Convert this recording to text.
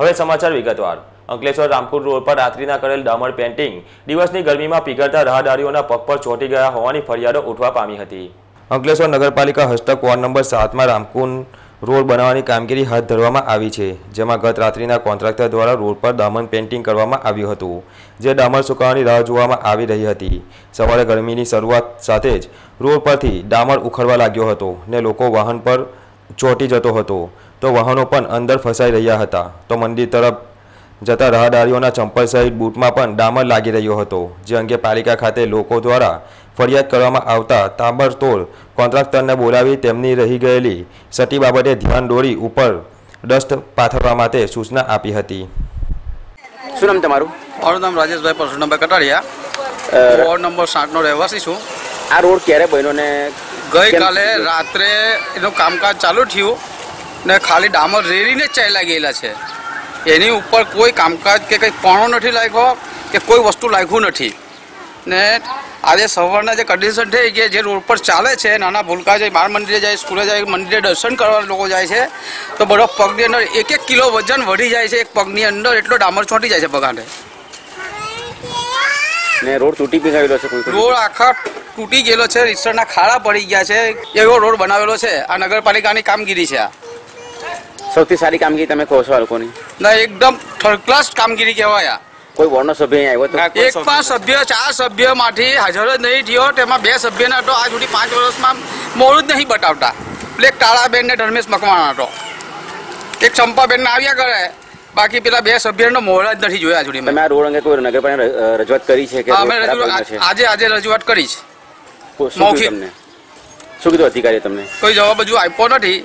હવે સમાચાર વિગતવાર. અંકલેશ્વર રામપુર રોડ પર રાત્રિના કરેલ ડામર પેન્ટિંગ દિવસની ગરમીમાં પીગળતા રાહદારીઓના પગ પર ચોંટી ગયા હોવાની ફરિયાદો ઉઠવા પામી હતી. અંકલેશ્વર નગરપાલિકા હસ્તક વોર્ડ નંબર સાતમાં રામકુન રોડ બનાવવાની કામગીરી હાથ ધરવામાં આવી છે, જેમાં ગત રાત્રિના કોન્ટ્રાક્ટર દ્વારા રોડ પર ડામર પેન્ટિંગ કરવામાં આવ્યું હતું, જે ડામર સુકાવાની રાહ જોવામાં આવી રહી હતી. સવારે ગરમીની શરૂઆત સાથે જ રોડ પરથી ડામર ઉખડવા લાગ્યો હતો ને લોકો વાહન પર ચોંટી જતો હતો. તો વાહનો પણ અંદર ફસાઈ રહ્યા હતા. તો મંદિર તરફ જતા રાહદારીઓના ચંપલ સહિત બૂટમાં પણ ડામર લાગી રહ્યો હતો જે અંગે પાલિકા ખાતે લોકો દ્વારા ફરિયાદ કરવામાં આવતા તાબડતોડ કોન્ટ્રાક્ટરને બોલાવી તેમની રહી ગયેલી સટી બાબતે ધ્યાન દોરી ઉપર ડસ્ટ પાથરવા માટે સૂચના આપી હતી. શું નામ તમારું? મારું નામ રાજેશભાઈ પરશુરામભાઈ કટારિયા. વોર્ડ નંબર સાતનો રહેવાસી છું. આ રોડ ક્યારે બન્યો ને ગઈકાલે રાત્રે એનું કામકાજ ચાલુ થયું. ને ખાલી ડામર રેડીને જ ચાલ્યા ગયેલા છે. એની ઉપર કોઈ કામકાજ કે કંઈ પણો નથી લાગ્યો કે કોઈ વસ્તુ લાગ્યું નથી. ને આજે સવારના જે કન્ડિશન થઈ કે જે રોડ પર ચાલે છે નાના ભૂલકા જાય બાળ મંદિરે જાય સ્કૂલે જાય મંદિરે દર્શન કરવા લોકો જાય છે તો બધો પગની અંદર એક એક કિલો વજન વધી જાય છે એક પગની અંદર એટલો ડામર ચોંટી જાય છે પગાને. ને રોડ તૂટી બી ગયેલો છે રોડ આખા તૂટી ગયેલો છે રીસરના ખાડા પડી ગયા છે એવો રોડ બનાવેલો છે આ નગરપાલિકાની કામગીરી છે આ. સૌથી સારી કામગીરી તમે કહો છો આ લોકોની? ના એકદમ થર્ડ ક્લાસ કામગીરી કહેવાય આ. કોઈ વોર્ડનો સભ્ય આવ્યો તો? એક પણ સભ્ય ચાર સભ્યમાંથી હાજર જ નહીં થયો તેમાં બે સભ્યના તો આ સુધી પાંચ વર્ષમાં મોડું જ નહીં બતાવતા. એટલે કાળાબેન ને ધર્મેશ મકવાણા હતો. એક ચંપાબેન આવ્યા કરે બાકી પેલા બે સભ્યનો મોડા જ નથી જોયા જોડી મેં. તમે આ રોડ અંગે કોઈ નગરપાલિકા રજૂઆત કરી છે કે અમે આજે આજે રજૂઆત કરી છે. મૌખિક. તમને? શું કીધું અધિકારી તમને? કોઈ જવાબ હજુ આપ્યો નથી.